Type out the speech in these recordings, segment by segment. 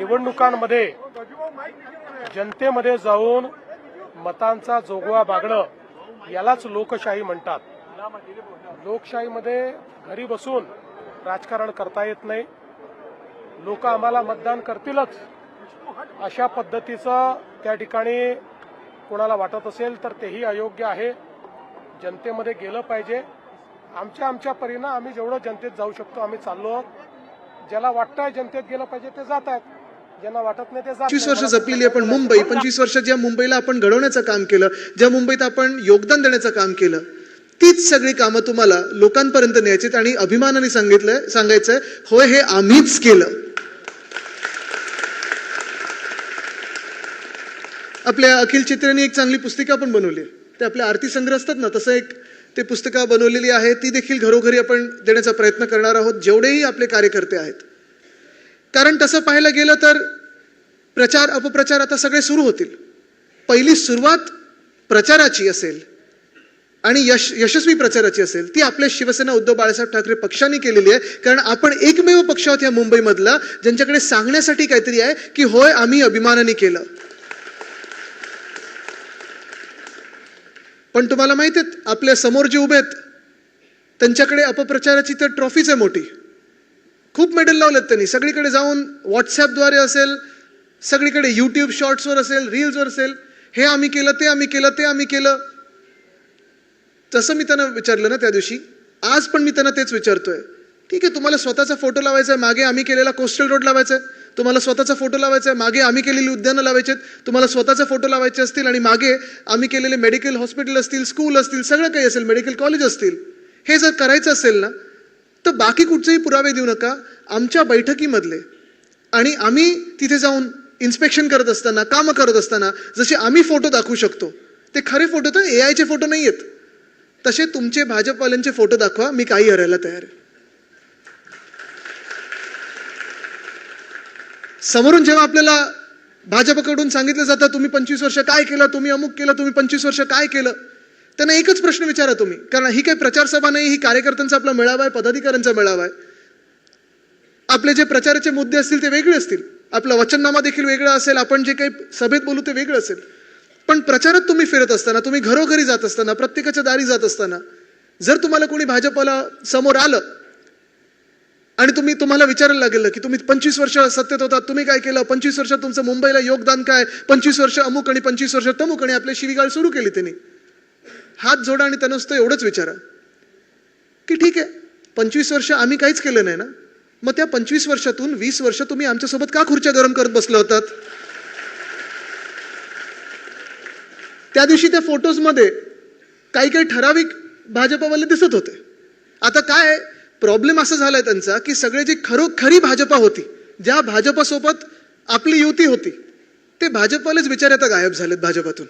निवडणुकांमध्ये जनतेमध्ये जाऊन मतांचा जोगवा बागणं यालाच लोकशाही म्हणतात. लोकशाहीमध्ये घरी बसून राजकारण करता येत नाही. लोक आम्हाला मतदान करतीलच. अशा पद्धतीचं त्या ठिकाणी कोणाला वाटत असेल तर तेही अयोग्य आहे. जनतेमध्ये गेलं पाहिजे. आमच्या आमच्या परीनं आम्ही जेवढं जनतेत जाऊ शकतो आम्ही चाललो आहोत. ज्याला वाटतंय जनतेत गेलं पाहिजे ते जात आहेत. ज्यांना वाटत नाही ते जात पंचवीस. वर्ष जपलेली आपण मुंबई. पंचवीस वर्ष ज्या मुंबईला आपण घडवण्याचं काम केलं ज्या मुंबईत आपण योगदान देण्याचं काम केलं तीच सगळी कामं तुम्हाला लोकांपर्यंत न्यायची आणि अभिमानाने सांगितलंय सांगायचंय होय हे आम्हीच केलं. आपल्या अखिल चित्रेने एक चांगली पुस्तिका पण बनवली. ते आपल्या आरती संग्रह असतात ना तसं एक ते पुस्तका बनवलेली आहे. ती देखील घरोघरी आपण देण्याचा प्रयत्न करणार आहोत जेवढेही आपले कार्यकर्ते आहेत. कारण तसं पाहायला गेलं तर प्रचार अपप्रचार आता सगळे सुरू होतील. पहिली सुरुवात प्रचाराची असेल आणि यश यशस्वी प्रचाराची असेल ती आपल्या शिवसेना उद्धव बाळासाहेब ठाकरे पक्षाने केलेली आहे. कारण आपण एकमेव पक्ष आहोत या मुंबईमधला ज्यांच्याकडे सांगण्यासाठी काहीतरी आहे की होय आम्ही अभिमानाने केलं. पण तुम्हाला माहिती आहेत आपल्यासमोर जे उभे आहेत त्यांच्याकडे अपप्रचाराची तर ट्रॉफीच आहे मोठी. खूप मेडल लावलेत त्यांनी. सगळीकडे जाऊन व्हॉट्सॲपद्वारे असेल सगळीकडे यूट्यूब शॉर्ट्सवर असेल रील्सवर असेल हे आम्ही केलं ते आम्ही केलं ते आम्ही केलं. तसं मी त्यांना विचारलं ना त्या दिवशी. आज पण मी त्यांना तेच विचारतोय. ठीक आहे तुम्हाला स्वतःचा फोटो लावायचा आहे मागे आम्ही केलेला कोस्टल रोड लावायचा आहे. तुम्हाला स्वतःचा फोटो लावायचा आहे मागे आम्ही केलेली उद्यानं लावायचे आहेत. तुम्हाला स्वतःचा फोटो लावायचे असतील आणि मागे आम्ही केलेले मेडिकल हॉस्पिटल असतील स्कूल असतील सगळं काही असेल मेडिकल कॉलेज असतील. हे जर करायचं असेल ना तर बाकी कुठचेही पुरावे देऊ नका. आमच्या बैठकीमधले आणि आम्ही तिथे जाऊन इन्स्पेक्शन करत असताना कामं करत असताना जसे आम्ही फोटो दाखवू शकतो ते खरे फोटो तर ए आयचे फोटो नाही आहेत तसे तुमचे भाजपवाल्यांचे फोटो दाखवा मी काही हरायला तयार आहे. समोरून जेव्हा आपल्याला भाजपकडून सांगितलं जातं तुम्ही पंचवीस वर्ष काय केलं? तुम्ही अमुक केलं? तुम्ही पंचवीस वर्ष काय केलं? त्यांना एकच प्रश्न विचारा तुम्ही. कारण ही काही प्रचारसभा नाही ही कार्यकर्त्यांचा आपला मेळावा आहे पदाधिकाऱ्यांचा मेळावा आहे. आपले जे प्रचाराचे मुद्दे असतील ते वेगळे असतील. आपला वचननामा देखील वेगळा असेल आपण जे काही सभेत बोलू ते वेगळं असेल. पण प्रचारात तुम्ही फिरत असताना तुम्ही घरोघरी जात असताना प्रत्येकाच्या दारी जात असताना जर तुम्हाला कोणी भाजपला समोर आलं आणि तुम्ही तुम्हाला विचारायला लागेल की तुम्ही पंचवीस वर्ष सत्तेत होता तुम्ही काय केलं? पंचवीस वर्षात तुमचं मुंबईला योगदान काय? पंचवीस वर्ष अमुक आणि पंचवीस वर्ष तमुक आणि आपली शिवीगाळ सुरू केली त्यांनी. हात जोडा आणि त्यांना नुसतं एवढंच विचारा. की ठीक आहे पंचवीस वर्ष आम्ही काहीच केलं नाही ना? मग त्या पंचवीस वर्षातून वीस वर्ष तुम्ही आमच्यासोबत का खुर्च्या गरम करत बसला होतात? त्या दिवशी त्या फोटोजमध्ये काही काही ठराविक भाजपावाले दिसत होते. आता काय प्रॉब्लेम असा झालाय त्यांचा की सगळे जे खरो खरी भाजपा होती ज्या भाजपासोबत आपली युती होती ते भाजपवालेच विचार आता गायब झालेत भाजपातून.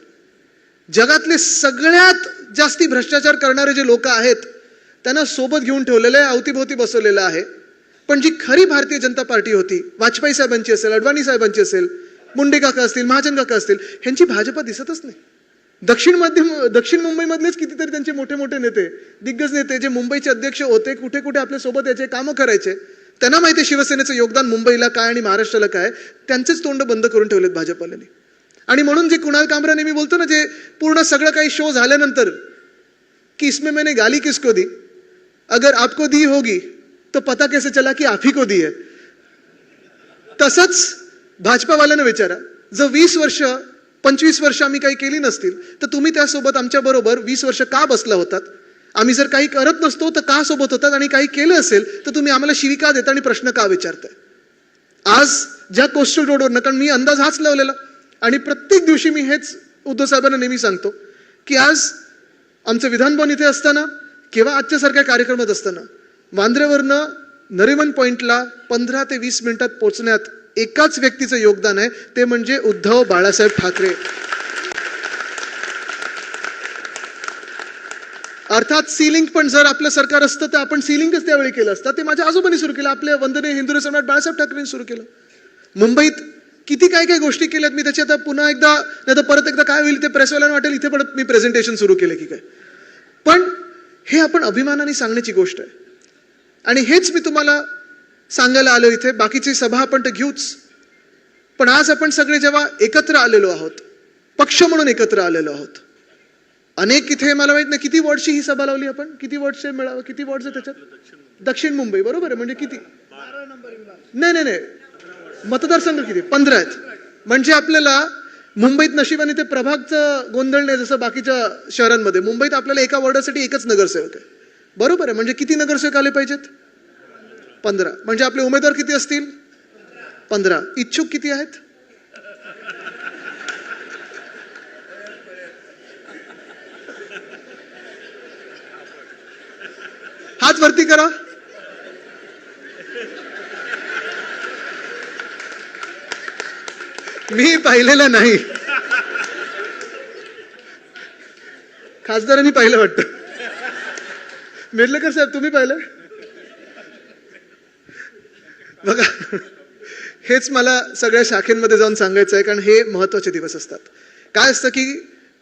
जगातले सगळ्यात जास्ती भ्रष्टाचार करणारे जे लोक आहेत त्यांना सोबत घेऊन ठेवलेलं आहे अवतीभोवती बसवलेलं आहे. पण जी खरी भारतीय जनता पार्टी होती वाजपेयी साहेबांची असेल अडवाणी साहेबांची असेल मुंडे काका असतील महाजन काका असतील ह्यांची भाजपा दिसतच नाही. दक्षिण मध्य दक्षिण मुंबईमधलेच कितीतरी त्यांचे मोठे मोठे नेते दिग्गज नेते जे मुंबईचे अध्यक्ष होते कुठे कुठे आपल्यासोबत याचे कामं करायचे त्यांना माहिती आहे शिवसेनेचं योगदान मुंबईला काय आणि महाराष्ट्राला काय त्यांचेच तोंड बंद करून ठेवलेत भाजपाने आणि म्हणून जे कुणाल कामरा नेहमी बोलतो ना जे पूर्ण सगळं काही शो झाल्यानंतर की इसमें मैंने गाली किसको दी? अगर आपको दी होगी तो पता कैसे चला की आप ही को दी है? तसंच भाजपावाल्यानं विचारा जर वीस वर्ष पंचवीस वर्ष आम्ही काही केली नसतील तर तुम्ही त्यासोबत आमच्या बरोबर वीस वर्ष का बसला होतात? आम्ही जर काही करत नसतो तर का सोबत होतात आणि काही केलं असेल तर तुम्ही आम्हाला शिवी का देता आणि प्रश्न का विचारताय? आज ज्या कोस्टल रोडवर कारण मी अंदाज हाच लावलेला आणि प्रत्येक दिवशी मी हेच उद्धव साहेबांना नेहमी सांगतो की आज आमचं विधानभवन इथे असताना किंवा आजच्यासारख्या कार्यक्रमात असताना मांद्रेवरनं नरिमन पॉईंटला पंधरा ते वीस मिनिटात पोहोचण्यात एकाच व्यक्तीचं योगदान आहे ते म्हणजे उद्धव बाळासाहेब ठाकरे. अर्थात सिलिंग पण जर आपलं सरकार असतं तर आपण सिलिंगच त्यावेळी केलं असतं. ते माझ्या आजोबांनी सुरू केलं आपल्या वंदने हिंदू सम्राट बाळासाहेब ठाकरेंनी सुरू केलं. मुंबईत किती काय काय गोष्टी केल्यात मी त्याची आता पुन्हा एकदा नाही तर परत एकदा काय होईल ते प्रेसवाल्यांना वाटेल इथे परत मी प्रेझेंटेशन सुरू केलं की काय. पण हे आपण अभिमानाने सांगण्याची गोष्ट आहे. आणि हेच मी तुम्हाला सांगायला आलो इथे बाकीची सभा आपण तर घेऊच. पण आज आपण सगळे जेव्हा एकत्र आलेलो आहोत पक्ष म्हणून एकत्र आलेलो आहोत अनेक इथे मला माहीत नाही किती वॉर्डची ही सभा लावली आपण? किती वॉर्डचे मिळावं? किती वॉर्डचे त्याच्यात? दक्षिण मुंबई बरोबर आहे? म्हणजे किती? नाही नाही नाही. मतदारसंघ किती? पंधरा आहेत. म्हणजे आपल्याला मुंबईत नशिबाने ते प्रभागचं गोंधळ नाही जसं बाकीच्या शहरांमध्ये. मुंबईत आपल्याला एका वॉर्डासाठी एकच नगरसेवक आहे. बरोबर आहे. म्हणजे किती नगरसेवक आले पाहिजेत? पंधरा. म्हणजे आपले उमेदवार किती असतील? पंधरा. इच्छुक किती आहेत? हात वरती करा. मी पाहिलेलं नाही. खासदारांनी पाहिलं वाटतं. मेडलेकर साहेब तुम्ही पाहिलं? बघा हेच मला सगळ्या शाखेमध्ये जाऊन सांगायचं आहे कारण हे महत्त्वाचे दिवस असतात. काय असतं की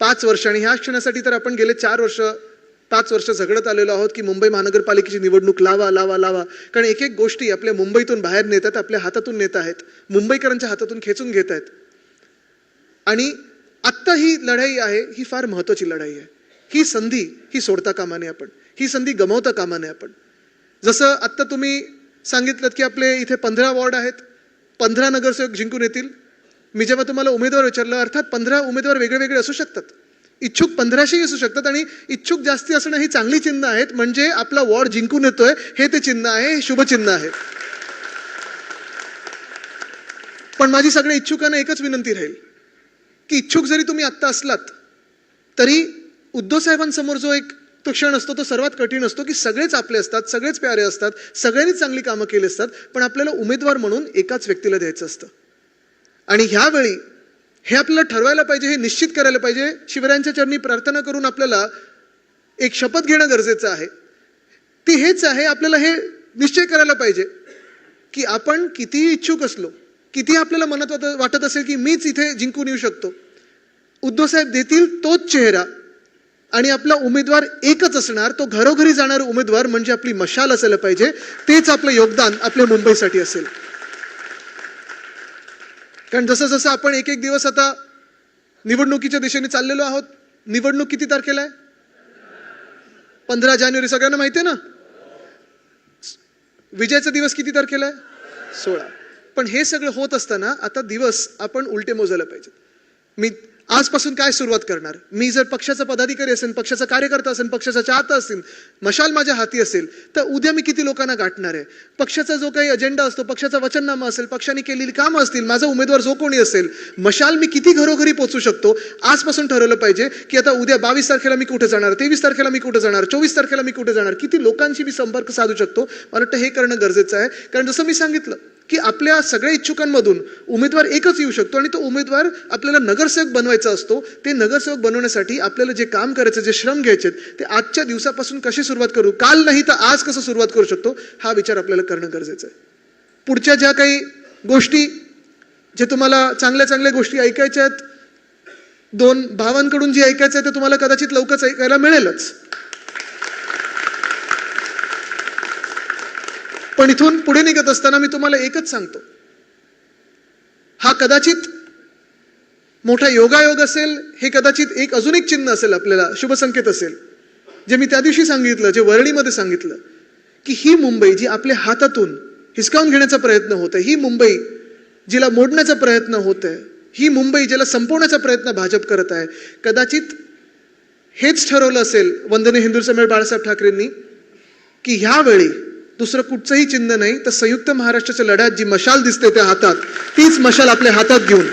पाच वर्ष आणि ह्या क्षणासाठी तर आपण गेले चार वर्ष पाच वर्ष झगडत आलेलो आहोत की मुंबई महानगरपालिकेची निवडणूक लावा लावा लावा. कारण एक एक गोष्टी आपल्या मुंबईतून बाहेर नेतात आपल्या हातातून नेत आहेत. मुंबईकरांच्या हातातून खेचून घेत आहेत. आणि आत्ता ही लढाई आहे ही फार महत्त्वाची लढाई आहे. ही संधी ही सोडता कामा नये आपण. ही संधी गमावता कामा नये आपण. जसं आत्ता तुम्ही सांगितलं की आपले इथे पंधरा वॉर्ड आहेत. पंधरा नगरसेवक जिंकून येतील. मी जेव्हा तुम्हाला उमेदवार विचारलं अर्थात पंधरा उमेदवार वेगळे वेगळे असू शकतात. इच्छुक पंधराशेही असू शकतात आणि इच्छुक जास्ती असणं ही चांगली चिन्ह आहेत. म्हणजे आपला वॉर्ड जिंकून येतोय हे ते चिन्ह आहे हे शुभचिन्ह आहे. पण माझी सगळ्या इच्छुकांना एकच विनंती राहील की इच्छुक जरी तुम्ही आत्ता असलात तरी उद्धव साहेबांसमोर जो एक तो क्षण असतो तो सर्वात कठीण असतो की सगळेच आपले असतात सगळेच प्यारे असतात सगळ्यांनीच चांगली कामं केली असतात पण आपल्याला उमेदवार म्हणून एकाच व्यक्तीला द्यायचं असतं. आणि ह्यावेळी हे आपल्याला ठरवायला पाहिजे हे निश्चित करायला पाहिजे. शिवरायांच्या चरणी प्रार्थना करून आपल्याला एक शपथ घेणं गरजेचं आहे. ती हेच आहे आपल्याला हे निश्चय करायला पाहिजे की आपण कितीही इच्छुक असलो किती आपल्याला मनात वाटत असेल की मीच इथे जिंकून येऊ शकतो. उद्धवसाहेब देतील तोच चेहरा आणि आपला उमेदवार एकच असणार तो घरोघरी जाणारा उमेदवार म्हणजे आपली मशाल असायला पाहिजे. तेच आपलं योगदान आपल्या मुंबईसाठी असेल. कारण जसं जसं आपण एक एक दिवस आता निवडणुकीच्या दिशेने चाललेलो आहोत निवडणूक किती तारखेला आहे? पंधरा जानेवारी सगळ्यांना माहिती आहे ना? विजयाचा दिवस किती तारखेला आहे? सोळा. पण हे सगळं होत असताना आता दिवस आपण उलटे मोजायला पाहिजे मी आजपासून काय सुरुवात करणार? मी जर पक्षाचा पदाधिकारी असेल पक्षाचा कार्यकर्ता असेल पक्षाचा चाहता असेल मशाल माझ्या हाती असेल तर उद्या मी किती लोकांना गाठणार आहे? पक्षाचा जो काही अजेंडा असतो पक्षाचा वचननामा असेल पक्षाने केलेली कामं असतील माझा उमेदवार जो कोणी असेल मशाल मी किती घरोघरी पोचू शकतो? आजपासून ठरवलं पाहिजे की आता उद्या बावीस तारखेला मी कुठे जाणार तेवीस तारखेला मी कुठे जाणार चोवीस तारखेला मी कुठे जाणार? किती लोकांशी मी संपर्क साधू शकतो? मला वाटतं हे करणं गरजेचं आहे. कारण जसं मी सांगितलं की आपल्या सगळ्या इच्छुकांमधून उमेदवार एकच येऊ शकतो आणि तो उमेदवार आपल्याला नगरसेवक बनवायचा असतो. ते नगरसेवक बनवण्यासाठी आपल्याला जे काम करायचं जे श्रम घ्यायचे ते आजच्या दिवसापासून कशी सुरुवात करू? काल नाही तर आज कसं सुरुवात करू शकतो? हा विचार आपल्याला करणं गरजेचं आहे. पुढच्या ज्या काही गोष्टी जे तुम्हाला चांगल्या चांगल्या गोष्टी ऐकायच्या आहेत दोन भावांकडून जे ऐकायचं आहे ते तुम्हाला कदाचित लवकरच ऐकायला मिळेलच. पण इथून पुढे निघत असताना मी तुम्हाला एकच सांगतो. हा कदाचित मोठा योगायोग असेल हे कदाचित एक अजून एक चिन्ह असेल आपल्याला शुभसंकेत असेल जे मी त्या दिवशी सांगितलं जे वर्णीमध्ये सांगितलं की ही मुंबई जी आपल्या हातातून हिसकावून घेण्याचा प्रयत्न होत आहे ही मुंबई जिला मोडण्याचा प्रयत्न होत आहे ही मुंबई ज्याला संपवण्याचा प्रयत्न भाजप करत आहे कदाचित हेच ठरवलं असेल वंदने हिंदू समेळ बाळासाहेब ठाकरेंनी की ह्यावेळी दुसरं कुठचंही चिन्ह नाही तर संयुक्त महाराष्ट्राच्या लढ्यात जी मशाल दिसते त्या हातात तीच मशाल आपल्या हातात घेऊन.